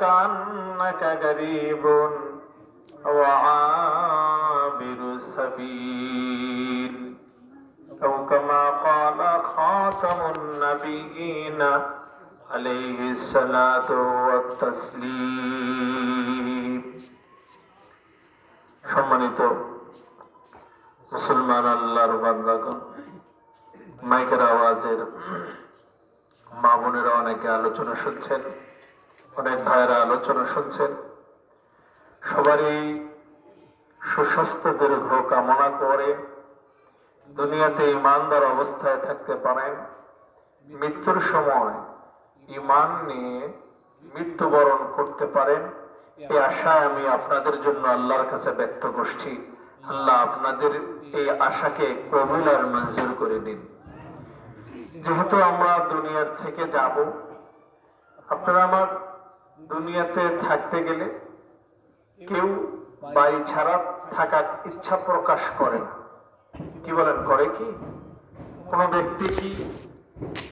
كأنك غريب وعابر السبيل أو كما قال خاتم النبيين عليه الصلاة والتسليم সম্মানিত মুসলমান আল্লাহর বান্দাগণ মাইকের আওয়াজের মা বোনেরা অনেকে আলোচনা শুনছেন অনেক ভাইয়েরা আলোচনা শুনছেন। সবারই সুস্বাস্থ্য দীর্ঘ কামনা করে দুনিয়াতে ইমানদার অবস্থায় থাকতে পারেন। মৃত্যুর সময় ইমান নিয়ে মৃত্যুবরণ করতে পারেন। এই আশায় আমি আপনাদের জন্য আল্লাহর কাছে ব্যক্ত করছি। আল্লাহ আপনাদের এই আশাকে কবুল আর মঞ্জুর করে নিন যেহেতু আমরা দুনিয়ার থেকে যাব আপনারা আমার দুনিয়াতে থাকতে গেলে কেউ বাড়ি ছাড়া থাকার ইচ্ছা প্রকাশ করে না। কি বলেন, করে কি? কোনো ব্যক্তি কি